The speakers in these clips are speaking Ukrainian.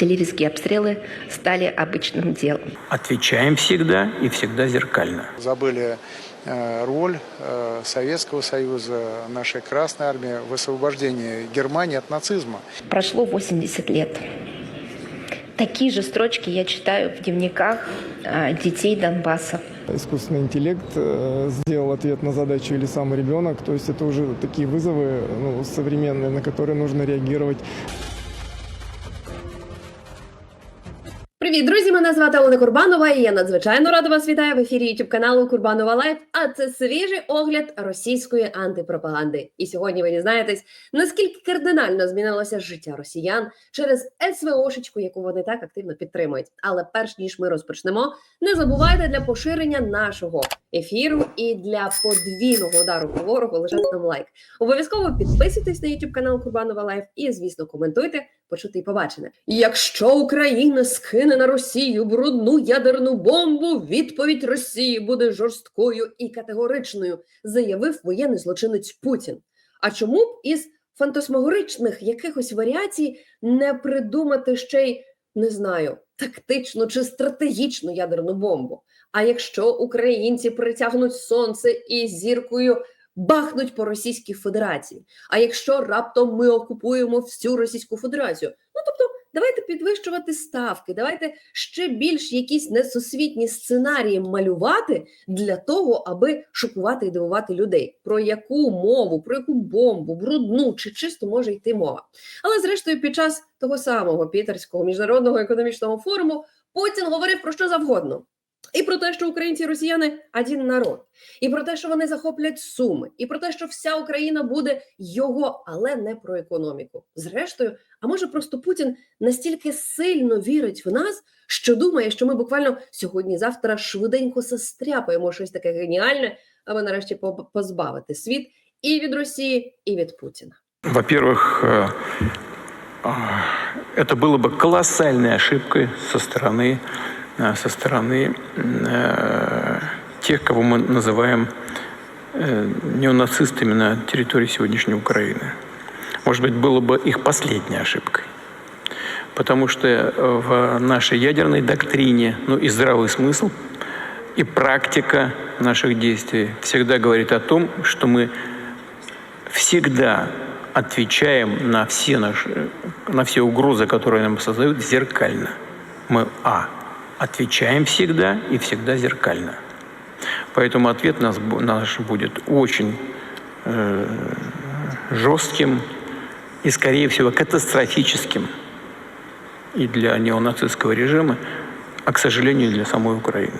артиллерийские обстрелы стали обычным делом. Отвечаем всегда и всегда зеркально. забыли э, роль э, Советского Союза, нашей Красной Армии в освобождении Германии от нацизма. Прошло 80 лет. Такие же строчки я читаю в дневниках а, детей Донбасса. Искусственный интеллект э, сделал ответ на задачу или сам ребенок. То есть это уже такие вызовы ну, современные, на которые нужно реагировать. Привіт, друзі! Мене звати Олена Курбанова, і я надзвичайно рада вас вітаю в ефірі YouTube каналу Курбанова Лайф. А це свіжий огляд російської антипропаганди. І сьогодні ви дізнаєтесь, наскільки кардинально змінилося життя росіян через СВОшечку, яку вони так активно підтримують. Але перш ніж ми розпочнемо, не забувайте для поширення нашого ефіру і для подвійного удару по ворогу лишати нам лайк. Обов'язково підписуйтесь на YouTube канал Курбанова Лайф і, звісно, коментуйте, почути і побачене. Якщо Україна скине на Росію брудну ядерну бомбу, відповідь Росії буде жорсткою і категоричною, заявив воєнний злочинець Путін. А чому б із фантасмагоричних якихось варіацій не придумати ще й не знаю, тактичну чи стратегічну ядерну бомбу? А якщо українці притягнуть сонце і зіркою бахнуть по Російській Федерації? А якщо раптом ми окупуємо всю Російську Федерацію? Ну тобто, давайте підвищувати ставки, давайте ще більш якісь несусвітні сценарії малювати для того, аби шокувати і дивувати людей. Про яку мову, про яку бомбу, брудну чи чисто може йти мова. Але зрештою, під час того самого Пітерського міжнародного економічного форуму Путін говорив про що завгодно. І про те, що українці і росіяни один народ, і про те, що вони захоплять суми, і про те, що вся Україна буде його, але не про економіку. Зрештою, а може просто Путін настільки сильно вірить в нас, що думає, що ми буквально сьогодні-завтра швиденько состряпаємо щось таке геніальне, аби нарешті по- позбавити світ і від Росії, і від Путіна. Во-первых, э, а, это было бы колоссальной ошибкой со стороны, э, Со стороны э, тех, кого мы называем э, неонацистами на территории сегодняшней Украины. Может быть, было бы их последней ошибкой. Потому что э, в нашей ядерной доктрине, ну и здравый смысл, и практика наших действий всегда говорит о том, что мы всегда отвечаем на все наши, на все угрозы, которые нам создают, зеркально. Мы а отвечаем всегда и всегда зеркально. Поэтому ответ нас, бу- наш будет очень э, жестким и, скорее всего, катастрофическим и для неонацистского режима, а, к сожалению, для самой Украины.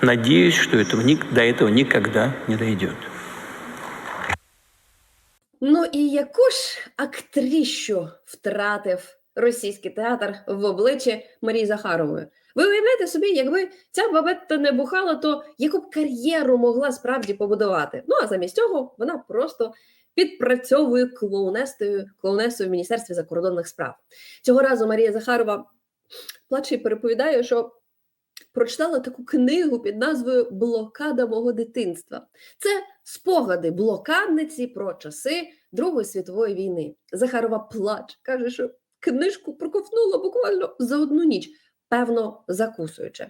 Надеюсь, что этого, ник- до этого никогда не дойдет. Ну і яку ж актрищу втратив російський театр в обличчі Марії Захарової? Ви уявляєте собі, якби ця бабетта не бухала, то яку б кар'єру могла справді побудувати? Ну а замість цього вона просто підпрацьовує клоунестою, клоунесою в Міністерстві закордонних справ. Цього разу Марія Захарова плаче і переповідає, що прочитала таку книгу під назвою Блокада мого дитинства. Це спогади блокадниці про часи Другої світової війни. Захарова плаче, каже, що книжку проковтнула буквально за одну ніч, певно, закусуючи.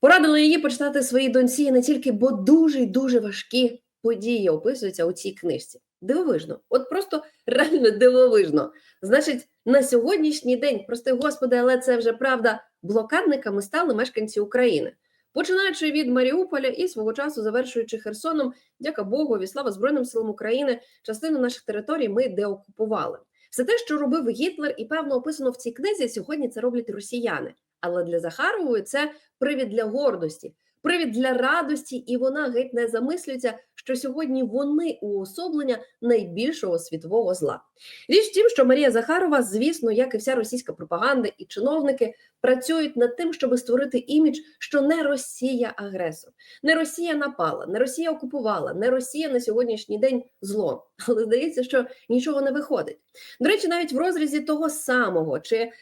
Порадила її почитати своїй доньці не тільки, бо дуже й дуже важкі події описуються у цій книжці. Дивовижно, от просто реально дивовижно. Значить, на сьогоднішній день, прости господи, але це вже правда, блокадниками стали мешканці України. Починаючи від Маріуполя і свого часу завершуючи Херсоном, дяка Богу, і слава Збройним силам України, частину наших територій ми деокупували. Все те, що робив Гітлер, і певно описано в цій книзі, сьогодні це роблять росіяни. Але для Захарової це привід для гордості, привід для радості, і вона геть не замислюється, що сьогодні вони уособлення найбільшого світового зла. Річ в тім, що Марія Захарова, звісно, як і вся російська пропаганда і чиновники, працюють над тим, щоб створити імідж, що не Росія агресор, не Росія напала, не Росія окупувала, не Росія на сьогоднішній день зло. Але здається, що нічого не виходить. До речі, навіть в розрізі того самого чи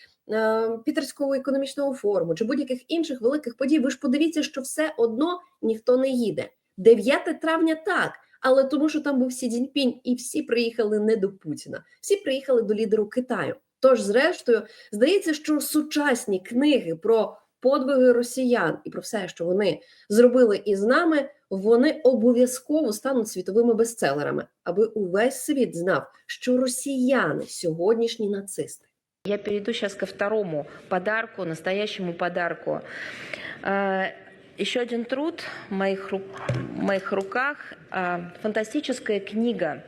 Пітерського економічного форуму, чи будь-яких інших великих подій, ви ж подивіться, що все одно ніхто не їде. 9 травня так. Але тому, що там був Сі Цзіньпінь, і всі приїхали не до Путіна, всі приїхали до лідеру Китаю. Тож, зрештою, здається, що сучасні книги про подвиги росіян і про все, що вони зробили із нами, вони обов'язково стануть світовими бестселерами, аби увесь світ знав, що росіяни сьогоднішні нацисти. Я перейду сейчас ко второму подарку, настоящему подарку. А, Еще один труд в моих, ру- в моих руках. а, Фантастическая книга,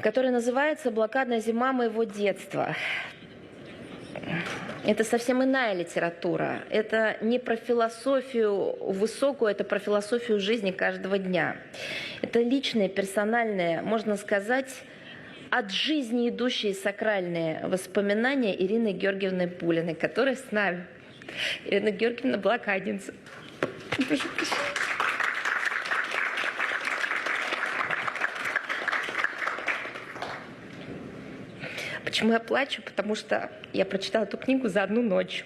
которая называется «Блокадная зима моего детства». Это совсем иная литература. Это не про философию высокую, это про философию жизни каждого дня. Это личные, персональные, можно сказать, от жизни идущие сакральные воспоминания Ирины Георгиевны Пулиной, которая с нами. Ирина Георгиевна прощения. Почему я плачу? Потому что я прочитала эту книгу за одну ночь.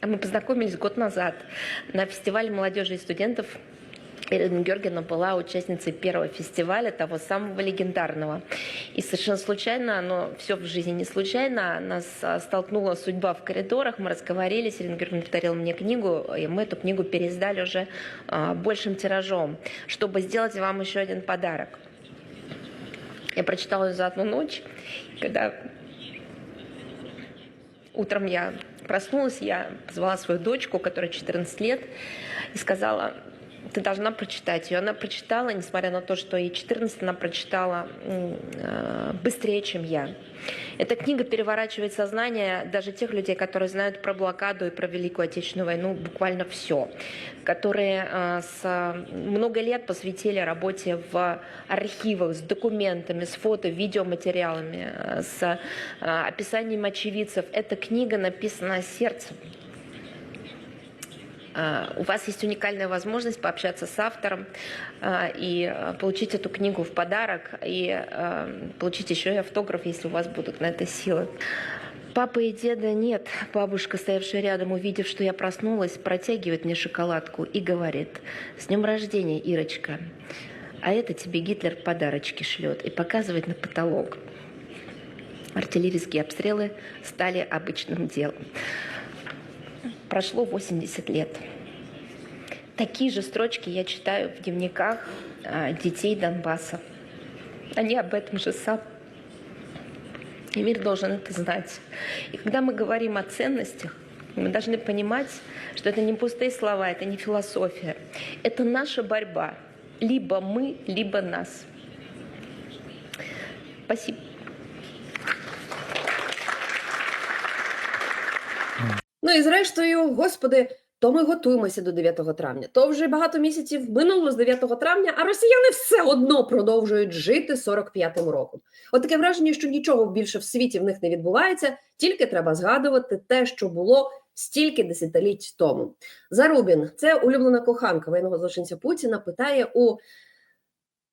А мы познакомились год назад на фестивале молодежи и студентов. Ирина Георгиевна была участницей первого фестиваля, того самого легендарного. И совершенно случайно, но все в жизни не случайно, нас а, столкнула судьба в коридорах, мы разговорились, Ирина Георгиевна повторила мне книгу, и мы эту книгу переиздали уже а, большим тиражом, чтобы сделать вам еще один подарок. Я прочитала ее за одну ночь, когда утром я проснулась, я позвала свою дочку, которой 14 лет, и сказала, ты должна прочитать ее. Она прочитала, несмотря на то, что ей 14, она прочитала э, быстрее, чем я. Эта книга переворачивает сознание даже тех людей, которые знают про блокаду и про Великую Отечественную войну буквально все, которые э, с, много лет посвятили работе в архивах с документами, с фото, видеоматериалами, э, с э, описанием очевидцев. Эта книга написана сердцем. А, У вас есть уникальная возможность пообщаться с автором а, и а, получить эту книгу в подарок, и получить еще и автограф, если у вас будут на это силы. Папы и деда нет. Бабушка, стоявшая рядом, увидев, что я проснулась, протягивает мне шоколадку и говорит, «С днем рождения, Ирочка!» А это тебе Гитлер подарочки шлет и показывает на потолок. Артиллерийские обстрелы стали обычным делом. Прошло 80 лет. Такие же строчки я читаю в дневниках а, детей Донбасса. Они об этом же сам. И мир должен это знать. И когда мы говорим о ценностях, мы должны понимать, что это не пустые слова, это не философия. Это наша борьба. Либо мы, либо нас. Спасибо. Ну і зрештою, господи, то ми готуємося до 9 травня. То вже багато місяців минуло з 9 травня, а росіяни все одно продовжують жити 45-м роком. От таке враження, що нічого більше в світі в них не відбувається, тільки треба згадувати те, що було стільки десятиліть тому. Зарубін, це улюблена коханка воєнного злочинця Путіна, питає у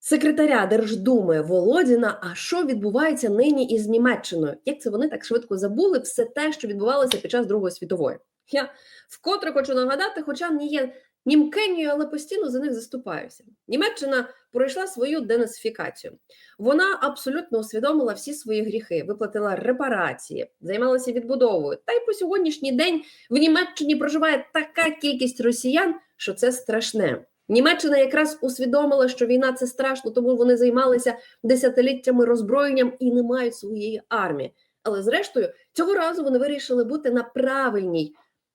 секретаря Держдуми Володіна, а що відбувається нині із Німеччиною? Як це вони так швидко забули все те, що відбувалося під час Другої світової? Я вкотре хочу нагадати, хоча не є німкенію, але постійно за них заступаюся. Німеччина пройшла свою денацифікацію. Вона абсолютно усвідомила всі свої гріхи, виплатила репарації, займалася відбудовою. Та й по сьогоднішній день в Німеччині проживає така кількість росіян, що це страшне. Німеччина якраз усвідомила, що війна це страшно, тому вони займалися десятиліттями роззброєнням і не мають своєї армії. Але зрештою, цього разу вони вирішили бути на правильній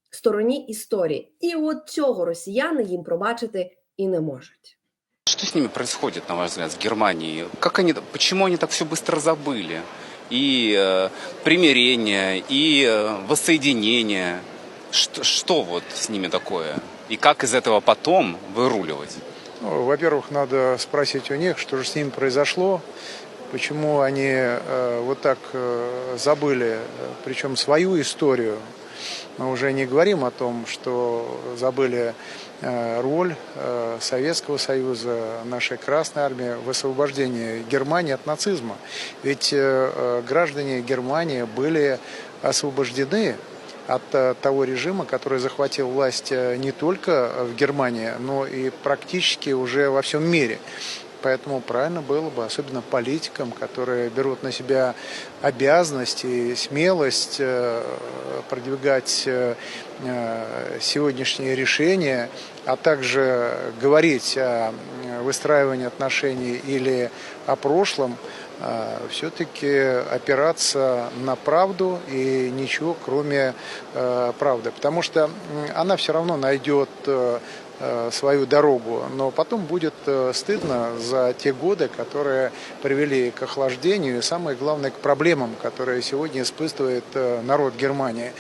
стороні історії. І от цього росіяни їм пробачити і не можуть. Что с ними происходит, на ваш взгляд, в Германии? Как они, почему они так все быстро забыли? И э, примирение, и э, воссоединение. Что, что вот с ними такое? И как из этого потом выруливать? Ну, Во-первых, надо спросить у них, что же с ними произошло, почему они э, вот так э, забыли, э, причем свою историю. Мы уже не говорим о том, что забыли э, роль э, Советского Союза, нашей Красной Армии в освобождении Германии от нацизма. Ведь э, э, граждане Германии были освобождены от э, того режима, который захватил власть э, не только в Германии, но и практически уже во всем мире. Поэтому правильно было бы, особенно политикам, которые берут на себя обязанность и смелость э, продвигать сегодняшние решения, а также говорить о выстраивании отношений или о прошлом, все-таки опираться на правду и ничего кроме э, правды. Потому что она все равно найдет э, э, свою дорогу, но потом будет стыдно за те годы, которые привели к охлаждению и, самое главное, к проблемам, которые сегодня испытывает народ Германии.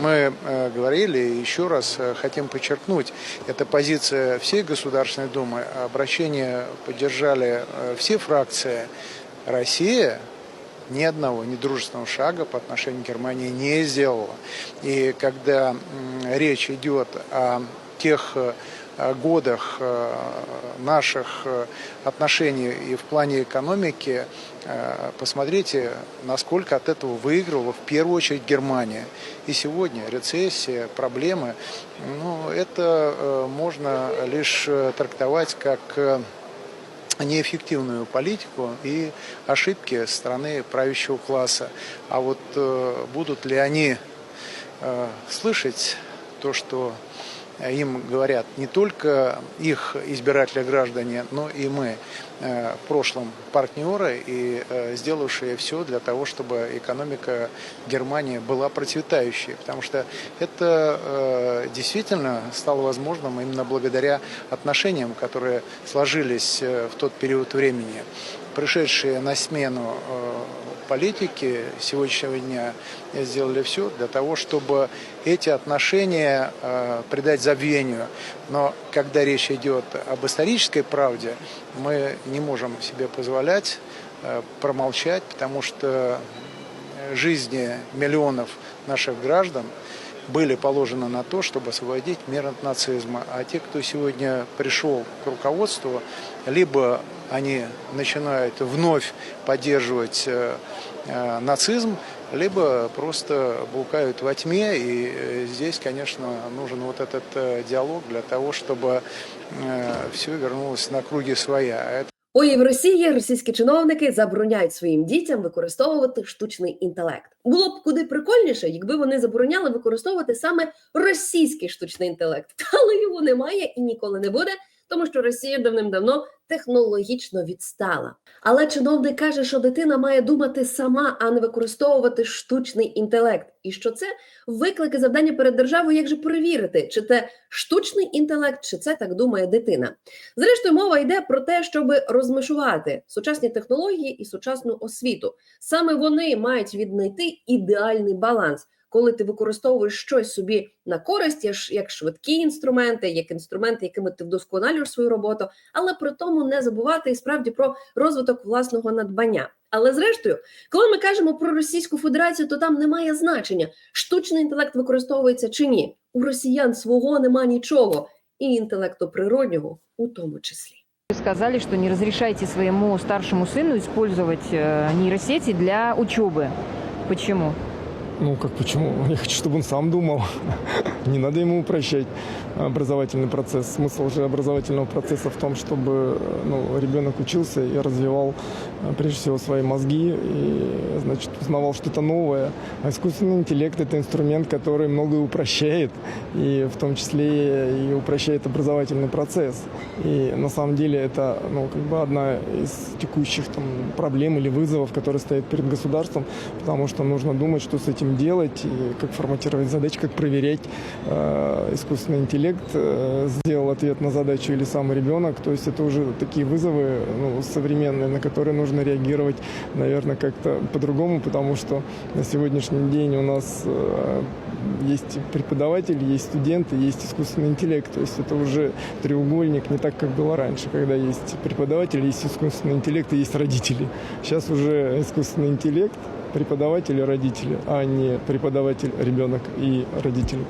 Мы говорили еще раз хотим подчеркнуть, это позиция всей Государственной Думы, обращение поддержали все фракции. Россия ни одного недружественного шага по отношению к Германии не сделала. И когда речь идет о тех э, годах э, наших э, отношений и в плане экономики, посмотрите, насколько от этого выигрывала в первую очередь Германия. И сегодня рецессия, проблемы, ну, это можно лишь трактовать как неэффективную политику и ошибки со стороны правящего класса. А вот э, будут ли они э, слышать то, что им говорят не только их избиратели граждане, но и мы, э, в прошлом партнеры и э, сделавшие все для того, чтобы экономика Германии была процветающей. Потому что это э, действительно стало возможным именно благодаря отношениям, которые сложились в тот период времени. Пришедшие на смену э, политики сегодняшнего дня сделали все для того, чтобы эти отношения э, придать забвению. Но когда речь идет об исторической правде, мы не можем себе позволять э, промолчать, потому что жизни миллионов наших граждан были положены на то, чтобы освободить мир от нацизма. А те, кто сегодня пришел к руководству, либо они начинают вновь поддерживать э, э, нацизм, либо просто блукают во тьме. И э, здесь, конечно, нужен вот этот диалог для того, чтобы все вернулось на круги своя. Ой, в Росії російські чиновники забороняють своїм дітям використовувати штучний інтелект. Було б куди прикольніше, якби вони забороняли використовувати саме російський штучний інтелект, але його немає і ніколи не буде, тому що Росія давним-давно технологічно відстала. Але чиновник каже, що дитина має думати сама, а не використовувати штучний інтелект, і що це виклики завдання перед державою, як же перевірити, чи це штучний інтелект, чи це так думає дитина. Зрештою, мова йде про те, щоб розмежувати сучасні технології і сучасну освіту. Саме вони мають віднайти ідеальний баланс, коли ти використовуєш щось собі на користь, як ш- як швидкі інструменти, як інструменти, якими ти вдосконалюєш свою роботу, але при тому не забувати і справді про розвиток власного надбання. Але зрештою, коли ми кажемо про Російську Федерацію, то там немає значення, штучний інтелект використовується чи ні. У росіян свого нема нічого, і інтелекту природнього у тому числі. Вы сказали, что не разрешаете своему старшему сыну использовать э, нейросети для учебы. Почему? Ну, как почему? Я хочу, чтобы он сам думал. Не надо ему упрощать образовательный процесс. Смысл же образовательного процесса в том, чтобы ну, ребенок учился и развивал э, прежде всего свои мозги и, значит, узнавал что-то новое. А искусственный интеллект – это инструмент, который многое упрощает, и в том числе и упрощает образовательный процесс. И на самом деле это ну, как бы одна из текущих там, проблем или вызовов, которые стоят перед государством, потому что нужно думать, что с этим делать, и как форматировать задачи, как проверять искусственный интеллект э, сделал ответ на задачу или сам ребенок. То есть это уже такие вызовы ну, современные, на которые нужно реагировать, наверное, как-то по-другому, потому что на сегодняшний день у нас э, есть преподаватель, есть студенты, есть искусственный интеллект. То есть это уже треугольник, не так, как было раньше, когда есть преподаватель, есть искусственный интеллект и есть родители. Сейчас уже искусственный интеллект, преподаватель и родители, а не преподаватель, ребенок и родители.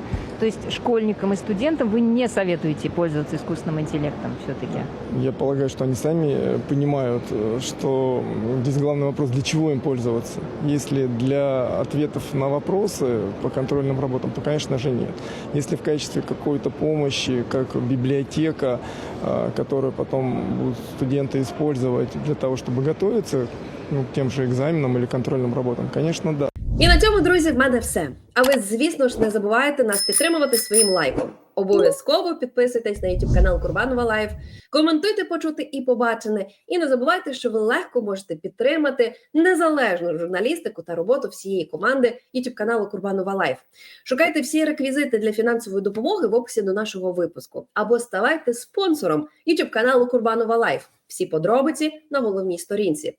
То есть школьникам и студентам вы не советуете пользоваться искусственным интеллектом все-таки? Я полагаю, что они сами э, понимают, э, что здесь главный вопрос, для чего им пользоваться. Если для ответов на вопросы по контрольным работам, то, конечно же, нет. Если в качестве какой-то помощи, как библиотека, э, которую потом будут студенты использовать для того, чтобы готовиться ну, к тем же экзаменам или контрольным работам, конечно, да. І на цьому, друзі, в мене все. А ви, звісно ж, не забувайте нас підтримувати своїм лайком. Обов'язково підписуйтесь на YouTube канал Курбанова Лайф, коментуйте почути і побачене. І не забувайте, що ви легко можете підтримати незалежну журналістику та роботу всієї команди YouTube каналу Курбанова Лайф. Шукайте всі реквізити для фінансової допомоги в описі до нашого випуску або ставайте спонсором YouTube каналу Курбанова Лайф. Всі подробиці на головній сторінці.